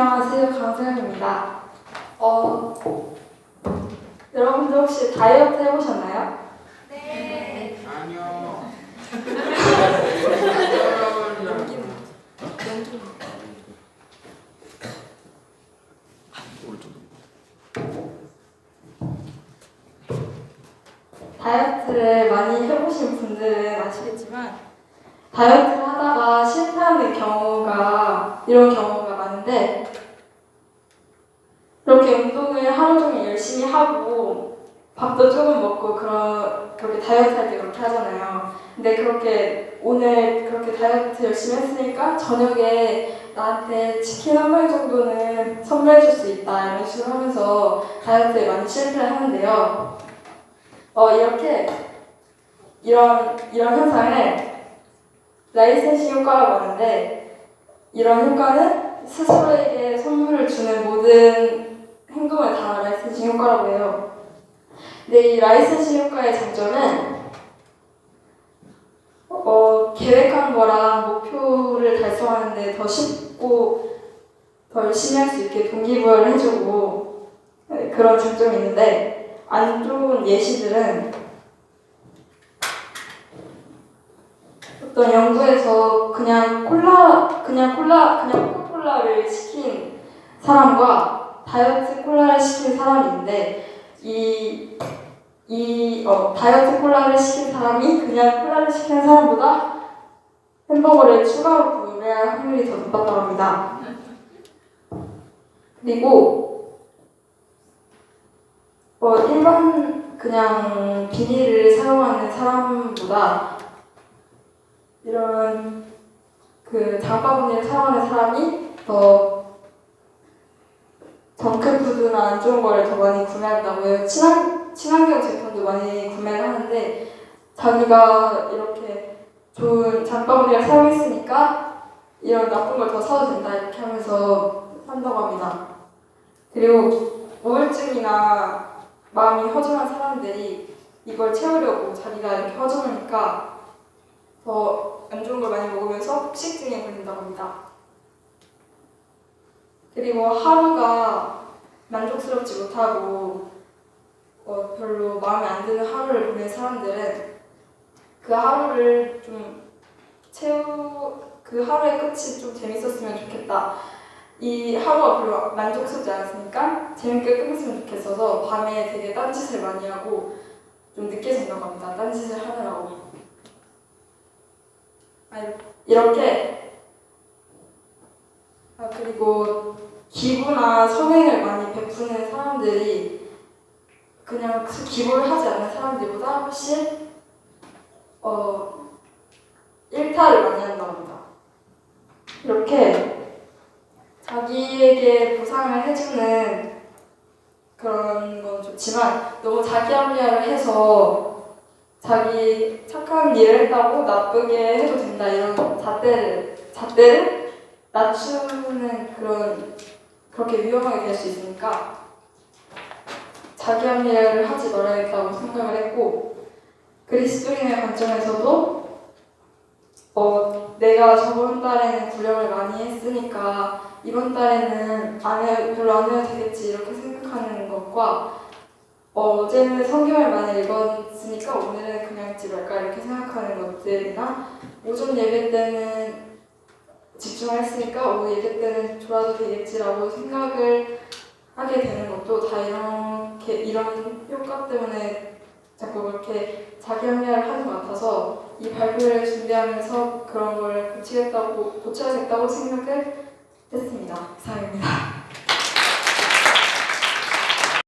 안녕하세요. 강소영입니다. 어, 여러분들 혹시 다이어트 해보셨나요? 아니요. 다이어트를 많이 해보신 분들은 아시겠지만 다이어트를 하다가 실패하는 경우가 이런 경우가 많은데 이렇게 운동을 하루 종일 열심히 하고 밥도 조금 먹고 그런 그렇게 다이어트 할 때 그렇게 하잖아요. 근데 그렇게 오늘 그렇게 다이어트 열심히 했으니까 저녁에 나한테 치킨 한 마리 정도는 선물해 줄 수 있다 이런 식으로 하면서 다이어트에 많이 실패를 하는데요. 어 이렇게 이런 이런 현상을 라이센싱 효과라고 하는데 이런 효과는 스스로에게 선물을 주는 모든 행동을 다 라이센싱 효과라고 해요. 근데 이 라이센싱 효과의 장점은 어, 계획한 거랑 목표를 달성하는데 더 쉽고 더 열심히 할 수 있게 동기부여를 해주고 네, 그런 장점이 있는데 안 좋은 예시들은 어떤 연구에서 그냥 콜라 그냥 콜라 그냥 코카콜라를 시킨 사람과 다이어트 콜라를 시킨 사람이 있는데 이, 이 어, 다이어트 콜라를 시킨 사람이 그냥 콜라를 시키는 사람보다 햄버거를 추가로 구매할 확률이 더 높았다고 합니다. 그리고 어, 일반 그냥 비닐을 사용하는 사람보다 이런 그 장바구니를 사용하는 사람이 더 정크푸드나 안 좋은 거를 더 많이 구매한다고 해요. 친환, 친환경 제품도 많이 구매를 하는데 자기가 이렇게 좋은 장바구니를 사용했으니까 이런 나쁜 걸 더 사도 된다 이렇게 하면서 한다고 합니다. 그리고 우울증이나 마음이 허전한 사람들이 이걸 채우려고 자기가 이렇게 허전하니까 더 안 좋은 걸 많이 먹으면서 폭식증에 걸린다고 합니다. 그리고 하루가 만족스럽지 못하고 어, 별로 마음에 안 드는 하루를 보낸 사람들은 그 하루를 좀 채우 그 하루의 끝이 좀 재밌었으면 좋겠다. 이 하루가 별로 만족스럽지 않았으니까 재밌게 끝냈으면 좋겠어서 밤에 되게 딴짓을 많이 하고 좀 늦게 잔다고 합니다. 딴짓을 하느라고. 아, 이렇게 아, 그리고 기부나 선행을 많이 베푸는 사람들이 그냥 그 기부를 하지 않는 사람들보다 훨씬 어 일탈을 많이 한다고 합니다. 이렇게 자기에게 보상을 해주는 그런 건 좋지만 너무 자기 합리화를 해서 자기 착한 일을 했다고 나쁘게 해도 된다 이런 잣대를 잣대를 낮추는 그런 그렇게 위험하게 될 수 있으니까 자기 합리화를 하지 말아야겠다고 생각을 했고 그리스도인의 관점에서도 어 내가 저번 달에는 구령을 많이 했으니까 이번 달에는 안 해, 별로 안 해도 되겠지 이렇게 생각하는 것과 어, 어제는 성경을 많이 읽었으니까 오늘은 그냥 읽지 말까 이렇게 생각하는 것들이나 오전 예배 때는 집중했으니까 오후 예배 때는 졸아도 되겠지라고 생각을 하게 되는 것도 다 이렇게 이런 효과 때문에 자꾸 그렇게 자기 합리화를 하는 것 같아서 이 발표를 준비하면서 그런 걸 고치겠다고 고쳐야겠다고 생각을 했습니다. 이상입니다.